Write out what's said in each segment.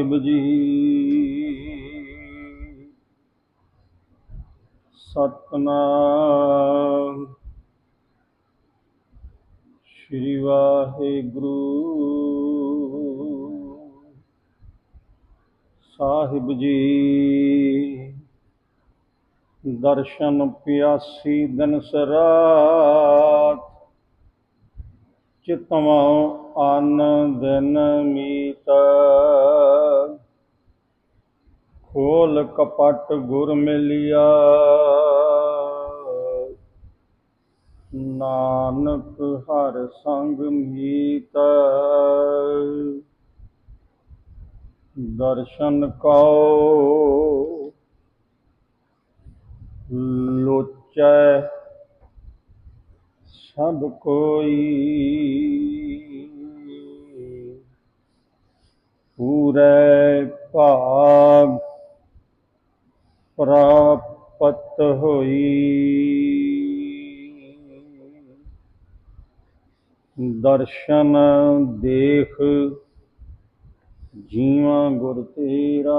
ਸਾਹਿਬ ਜੀ। ਸਤਨਾਮ। ਸ੍ਰੀ ਵਾਹਿਗੁਰੂ। ਸਾਹਿਬ ਜੀ ਦਰਸ਼ਨ ਪਿਆਸੀ ਦਿਨ ਸਰਾਤ ਚਿਤਵਾਂ ਅਨ ਦਿਨ ਮੀਤ। ਖੋਲ ਕਪਟ ਗੁਰ ਮਿਲਿਆ। ਨਾਨਕ ਹਰ ਸੰਗ ਮੀਤ। ਦਰਸ਼ਨ ਕਉ। ਲੋਚੈ ਸਭ ਕੋਈ। ਪੂਰੇ ਭਾਗ ਪ੍ਰਾਪਤ ਹੋਈ। ਦਰਸ਼ਨ ਦੇਖ ਜੀਵਾਂ ਗੁਰ ਤੇਰਾ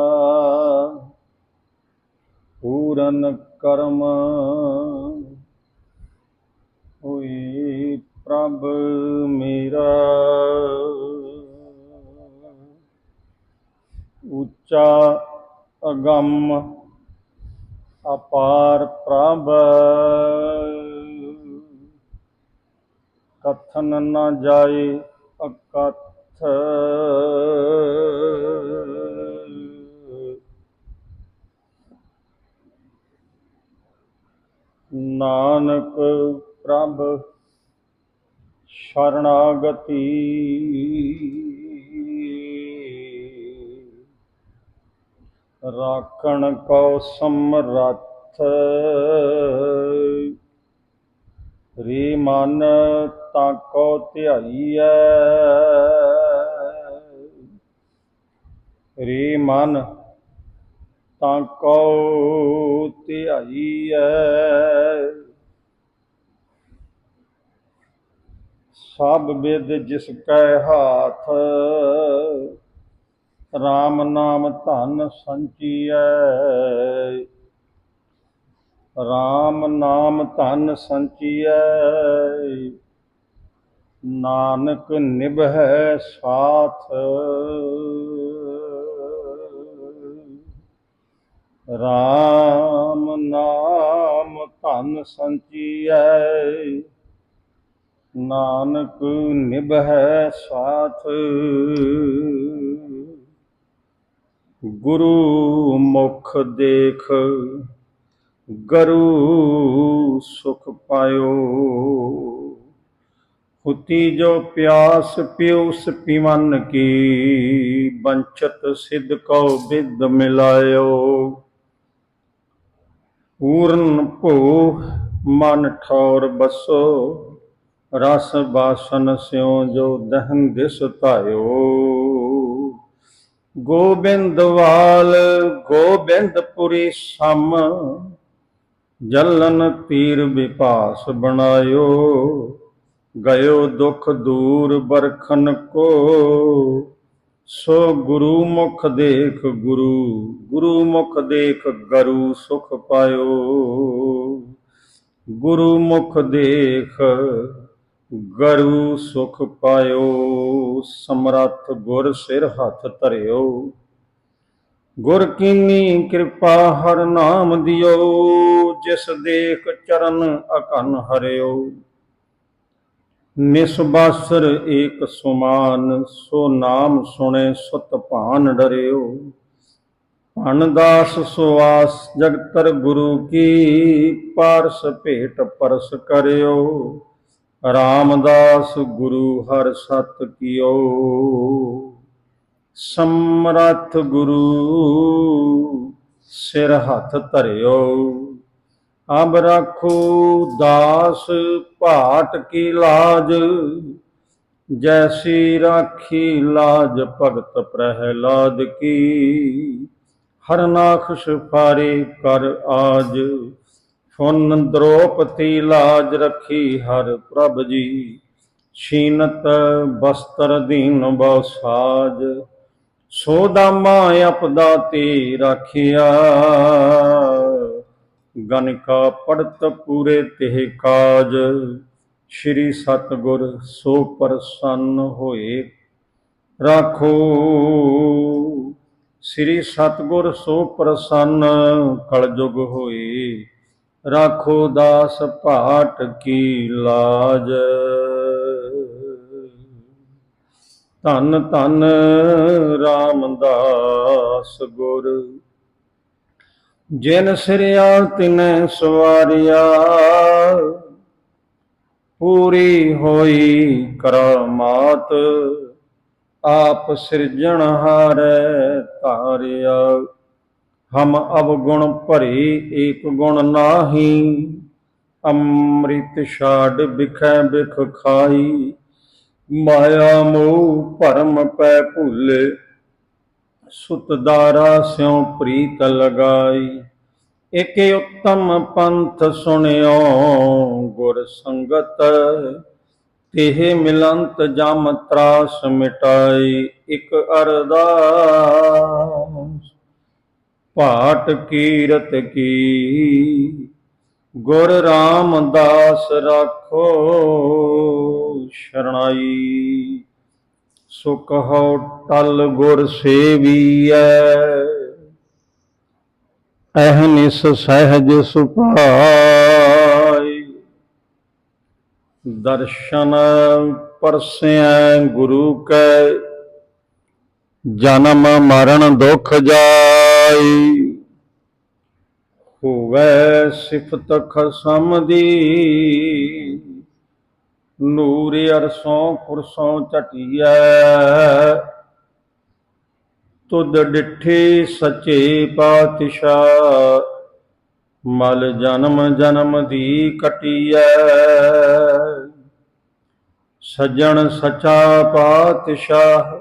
ਪੂਰਨ ਕਰਮ ਹੋਈ ਪ੍ਰਭ ਮੇਰਾ। ਉੱਚਾ ਅਗੰਮ ਅਪਾਰ ਪ੍ਰਭ। ਕਥਨ ਨਾ ਜਾਏ ਅਕਥ। ਨਾਨਕ ਪ੍ਰਭ ਸ਼ਰਣਾਗਤੀ। ਰਾਖਣ ਕੋ ਸਮਰੱਥ। ਰੇ ਮਨ ਤਾਂ ਕੋ ਧਿਆਈਐ। ਰੇ ਮਨ ਤਾਂ ਕੋ ਧਿਆਈਐ। ਸਭ ਵਿਦ ਜਿਸ ਕੈ ਹਾਥ RAM ਨਾਮ ਧਨ ਸੰਚੀਐ। RAM ਨਾਮ ਧਨ ਸੰਚੀਐ। ਨਾਨਕ ਨਿਭੈ ਸਾਥ। RAM ਨਾਮ ਧਨ ਸੰਚੀਐ। ਨਾਨਕ ਨਿਭੈ ਸਾਥ। गुरु मुख देख, गुरु सुख पायो। हुती जो प्यास प्यूस पीवन की बंचत सिद्ध कौ बिद मिलायो। पूर्ण पो मन ठौर बसो, रस बासन स्यों जो दहन दिस तायो। ਗੋਬਿੰਦਵਾਲ ਗੋਬਿੰਦਪੁਰੀ ਸਮ। ਜਲਨ ਤੀਰ ਵਿਪਾਸ ਬਣਾਇਓ, ਗਇਓ ਦੁਖ ਦੂਰ ਬਰਖਨ ਕੋ। ਸੋ ਗੁਰੂ ਮੁਖ ਦੇਖ ਗੁਰੂ ਗੁਰੂ ਮੁਖ ਦੇਖ ਗਰੂ ਸੁਖ ਪਾਇਓ। ਗੁਰੂ ਮੁਖ ਦੇਖ ਗਰੂ ਸੁਖ ਪਾਇਓ, ਸਮਰੱਥ ਗੁਰ ਸਿਰ ਹੱਥ ਧਰਿਓ। ਗੁਰ ਕੀਨੀ ਕਿਰਪਾ ਹਰ ਨਾਮ ਦਿਓ, ਜਿਸ ਦੇਖ ਚਰਨ ਅਕਨ ਹਰਿਓ। ਨਿਸਬਾਸਰ ਏਕ ਸੁਮਾਨ, ਸੋ ਨਾਮ ਸੁਣੇ ਸੁਤ ਭਾਨ ਡਰਿਓ। ਅਨਦਾਸ ਸੁਆਸ ਜਗਤਰ ਗੁਰੂ ਕੀ ਪਾਰਸ ਭੇਟ ਪਰਸ ਕਰਿਓ। ਰਾਮਦਾਸ ਗੁਰੂ ਹਰ ਸਤ ਕੀਓ। ਸਮਰੱਥ ਗੁਰੂ, ਸਿਰ ਹੱਥ ਧਰਿਓ। ਅਬ ਰੱਖੋ, ਦਾਸ ਭਾਟ ਕੀ ਲਾਜ। ਜੈਸੀ ਰਾਖੀ ਲਾਜ ਭਗਤ ਪ੍ਰਹਿਲਾਦ ਕੀ। ਹਰਨਾਖ ਫਾਰੇ ਕਰ ਆਜ। ਫੁਨ ਦ੍ਰੋਪਤੀ ਲਾਜ ਰੱਖੀ ਹਰ ਪ੍ਰਭ ਜੀ। ਛੀਨਤ ਬਸਤਰ ਦੀਨ ਬਹੁ ਸਾਜ ਸੋ ਦਾਮਾ ਅਪਦਾ ਤੇ ਰਾਖਿਆ ਗਨਕਾ ਪੜਤ ਪੂਰੇ ਤੇ ਕਾਜ। ਸ਼੍ਰੀ ਸਤਗੁਰ ਸੋ ਪ੍ਰਸੰਨ ਹੋਏ। ਰਾਖੋ। ਸ੍ਰੀ ਸਤਗੁਰ ਸੋ ਪ੍ਰਸੰਨ ਕਲਯੁਗ ਹੋਏ। ਰਾਖੋ ਦਾਸ ਭਾਟ ਕੀ ਲਾਜ। ਧੰਨ ਧੰਨ ਰਾਮਦਾਸ ਗੁਰ। ਜਿਨ ਸਿਰਿਆ ਤਿਨੈ ਸਵਾਰਿਆ। ਪੂਰੀ ਹੋਈ ਕਰਾਮਾਤ, ਆਪ ਸਿਰਜਣਹਾਰ ਧਾਰਿਆ। ਹਮ ਅਵਗੁਣ ਭਰੇ ਏਕ ਗੁਣ ਨਾਹੀ, ਅੰਮ੍ਰਿਤ ਛਾੜ ਬਿਖੈ ਬਿਖ ਖਾਈ। ਮਾਇਆ ਮੋਹ ਭਰਮ ਪੈ ਭੁੱਲੇ ਸੁਤਦਾਰਾ ਸਿਉ ਪ੍ਰੀਤ ਲਗਾਈ। ਏਕੇ ਉੱਤਮ ਪੰਥ ਸੁਣਿਓ ਗੁਰ ਸੰਗਤ, ਤੇਹ ਮਿਲੰਤ ਜਮ ਤਰਾਸ ਮਿਟਾਈ। ਇਕ ਅਰਦਾਸ ਭਾਟ ਕੀਰਤ ਕੀ। ਗੁਰ ਰਾਮਦਾਸ ਰਾਖੋ ਸ਼ਰਣਾਈ। ਸੋ ਕਹੋ ਟਲ ਗੁਰ ਸੇਵੀਐ। ਅਹਨਿਸ ਸਹਿਜ ਸੁਭਾਈ। ਦਰਸ਼ਨ ਪਰਸਿਐ ਗੁਰੂ ਕੈ। ਜਨਮ ਮਰਨ ਦੁਖ ਜਾ ਜਾਈ ਹੋਵੇ ਸਿਫਤ ਖਸਮ ਦੀ। ਨੂਰ ਅਰਸੋਂ ਕੁਰਸੋਂ ਝਟਿਐ। ਤੁਧ ਡਿਠੇ ਸੱਚੇ ਪਾਤਸ਼ਾਹ। ਮਲ ਜਨਮ ਜਨਮ ਦੀ ਕਟਿਐ। ਸੱਜਣ ਸਚਾ ਪਾਤਸ਼ਾਹ।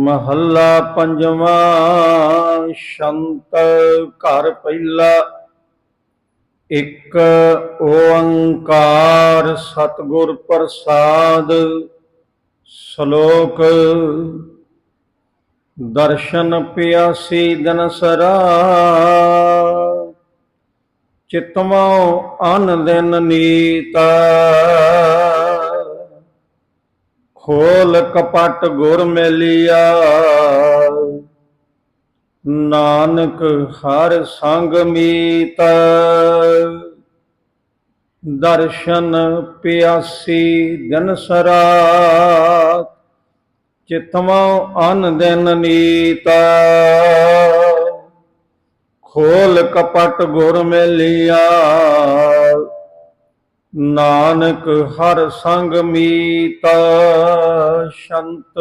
ਮਹੱਲਾ ਪੰਜਵਾਂ ਸ਼ੰਤ ਘਰ ਪਹਿਲਾ। ਇੱਕ ਓੰਕਾਰ ਸਤਿਗੁਰ ਪ੍ਰਸਾਦ, ਸ਼ਲੋਕ ਦਰਸ਼ਨ ਪਿਆਸੀ ਦਨਸਰਾ। ਚਿਤਮੋ ਅਨ ਦਿਨ ਨੀਤਾ। ਖੋਲ ਕਪਟ ਗੁਰ ਮੇਲਿਆ। ਨਾਨਕ ਹਰ ਸੰਗ ਮੀਤ। ਦਰਸ਼ਨ ਪਿਆਸੀ ਦਿਨ ਸਰਾਤ। ਚਿਤਮਾ ਅਨ ਦਿਨ ਨੀਤ। ਖੋਲ ਕਪਟ ਗੁਰ ਮੇਲਿਆ। ਨਾਨਕ ਹਰ ਸੰਗ ਮੀਤ ਸ਼ੰਤ।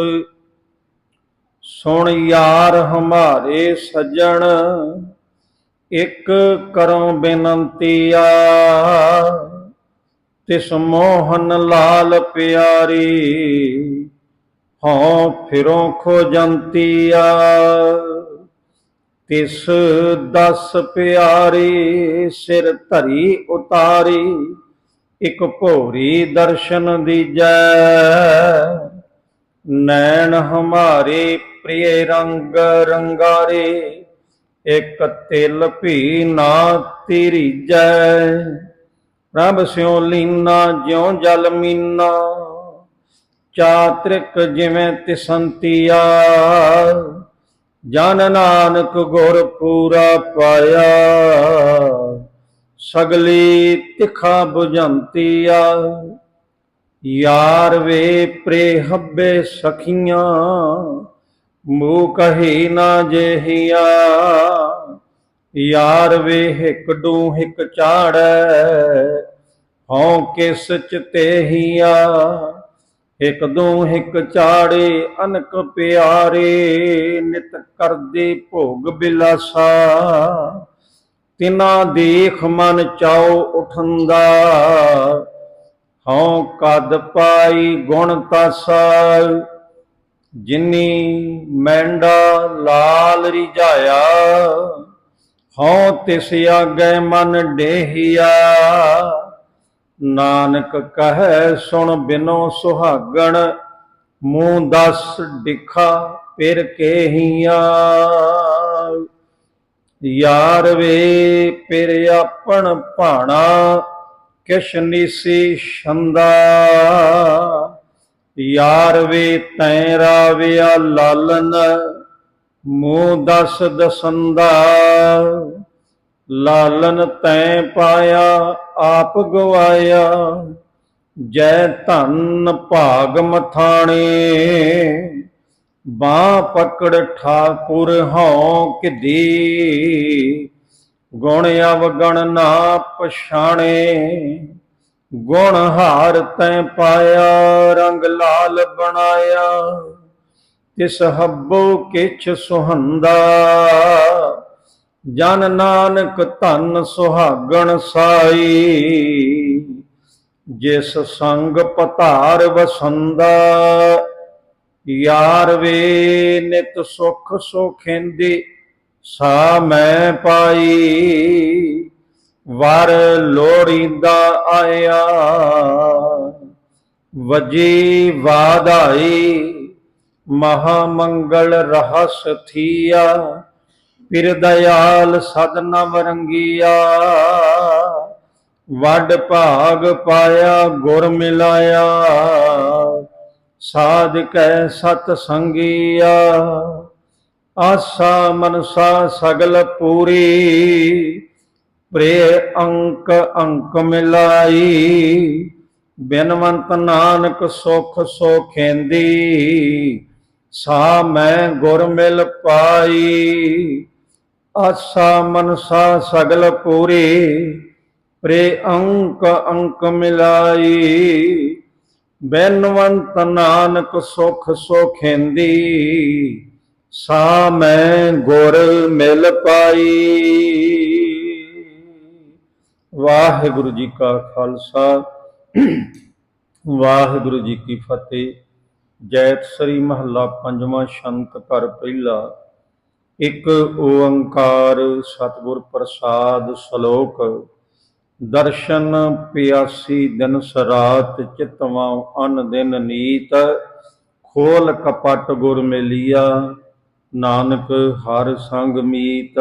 ਸੁਣ ਯਾਰ ਹਮਾਰੇ ਸਜਣ, ਇਕ ਕਰੋ ਬੇਨੰਤੀਆ ਤਿਸ ਮੋਹਨ ਲਾਲ ਪਿਆਰੀ, ਹਉ ਫਿਰੋਂ ਖੋਜੰਤੀਆ ਤਿਸ ਦਸ ਪਿਆਰੀ, ਸਿਰ ਧਰੀ ਉਤਾਰੀ। ਇਕ ਭੋਰੀ ਦਰਸ਼ਨ ਦੀਜੈ। ਨੈਣ ਹਮਾਰੇ ਪ੍ਰਿਯ ਰੰਗ ਰੰਗਾਰੇ, ਇਕ ਤਿਲ ਭੀ ਨਾ ਤੀਰੀਜੈ। ਪ੍ਰਭ ਸਿਉ ਲੀਨਾ, ਜਿਉ ਜਲ ਮੀਨਾ, ਚਾਤ੍ਰਿਕ ਜਿਵੇਂ ਤਿਸੰਤੀਆ ਜਨ ਨਾਨਕ ਗੁਰ ਪੂਰਾ ਪਾਇਆ। ਸਗਲੀ ਤਿਖਾ ਆ। ਯਾਰ ਵੇ ਪ੍ਰੇ ਹੱਬੇ ਸਖੀਆਂ ਮੂ ਕਹੀ ਨਾ ਜੇਹੀਆ। ਯਾਰ ਵੇ ਹਿਕ ਡੂ ਹਿਕ ਚਾੜੈ ਹਉ ਕਿਸ ਚ ਤੇਹੀਆ ਇਕ ਦੂ ਹਿਕ ਚਾੜੇ ਅਨਕ ਪਿਆਰੇ, ਨਿਤ ਕਰਦੇ ਭੋਗ ਬਿਲਾਸਾ। ਤਿਨਾ ਦੇਖ ਮਨ ਚਾਉ ਉਠੰਦਾ। ਹਉ ਕਦ ਪਾਈ ਗੁਣ ਤਾਸਾ ਜਿਨੀ ਮੈਂਡਾ ਲਾਲ ਰਿਝਾਇਆ। ਹਉ ਤਿਸ ਆਗੇ ਮਨ ਡੇਹੀਆ। ਨਾਨਕ ਕਹੈ ਸੁਣ ਬਿਨੋ ਸੁਹਾਗਣ। ਮੂੰਹ ਦਸ ਡਿਖਾ ਪਿਰ ਕੇਹੀਆਂ। ਯਾਰ ਵੇ, ਫਿਰ ਆਪਣ ਭਾਣਾ ਕਿਛ ਨੀਸੀ ਛੰਦਾ। ਯਾਰ ਵੇ, ਤੈ ਰਾਵਿਆ ਲਾਲਨ, ਮੂੰਹ ਦਸ ਦਸੰਦਾ। ਲਾਲਨ ਤੈ ਪਾਇਆ, ਆਪ ਗਵਾਇਆ, ਜੈ ਧਨ ਭਾਗ ਮਥਾਣੇ। ਬਾਹ ਪਕੜ ਠਾਕੁਰ ਹਉ ਕਿਦੀ। ਗੁਣ ਅਵਗਣ ਨਾ ਪਛਾਣੇ। ਗੁਣ ਹਾਰ ਤੈ ਪਾਇਆ, ਰੰਗ ਲਾਲ ਬਣਾਇਆ। ਤਿਸ ਹੱਬੋ ਕਿਛ ਸੁਹੰਦਾ। ਜਨ ਨਾਨਕ ਧਨ ਸੁਹਾਗਣ ਸਾਈ। ਜਿਸ ਸੰਗ ਪਤਾਰ ਵਸੰਦਾ। ਯਾਰ ਵੇ ਨਿਤ ਸੁਖ ਸੁਖਿੰਦੀ ਸਾ ਮੈਂ ਪਾਈ। ਵਰ ਲੋੜੀਂਦਾ ਆਇਆ। ਵਜੀ ਵਾਧਾਈ ਮਹਾ ਮੰਗਲ ਰਹਸ ਥੀਆ। ਫਿਰ ਦਇਆਲ ਸਦਨਾ ਨਵ ਰੰਗੀਆ। ਵੱਡ ਭਾਗ ਪਾਇਆ, ਗੁਰ ਮਿਲਾਇਆ। ਸਾਧ ਕੈ ਸਤ ਸੰਗੀਆ, ਆਸਾ ਮਨਸਾ ਸਗਲ ਪੂਰੀ ਪ੍ਰੇ ਅੰਕ ਅੰਕ ਮਿਲਾਈ, ਬਿਨਵੰਤ ਨਾਨਕ ਸੁਖ ਸੁਖੇਂਦੀ, ਸਾ ਮੈਂ ਗੁਰ ਮਿਲ ਪਾਈ, ਆਸਾ ਮਨਸਾ ਸਗਲ ਪੂਰੀ ਪ੍ਰੇ ਅੰਕ ਅੰਕ ਮਿਲਾਈ ਬੈਨਵੰਤ ਨਾਨਕ ਸੁਖ ਸੋਖੇਂਦੀ ਸਾ ਮੈਂ ਗੁਰ ਮਿਲ ਪਾਈ। ਵਾਹਿਗੁਰੂ ਜੀ ਕਾ ਖਾਲਸਾ, ਵਾਹਿਗੁਰੂ ਜੀ ਕੀ ਫਤਿਹ। ਜੈਤ ਸ੍ਰੀ ਮਹੱਲਾ ਪੰਜਵਾਂ ਸ਼ੰਤ ਘਰ ਪਹਿਲਾ, ਇੱਕ ਓੰਕਾਰ ਸਤਿਗੁਰ ਪ੍ਰਸਾਦ ਸ਼ਲੋਕ। ਦਰਸ਼ਨ ਪਿਆਸੀ ਦਿਨ ਸਰਾਤ ਚਿਤਵਾਂ ਅਨ ਦਿਨ ਨੀਤ, ਖੋਲ ਕਪਟ ਗੁਰ ਮੇਲੀਆ, ਨਾਨਕ ਹਰ ਸੰਗ ਮੀਤ।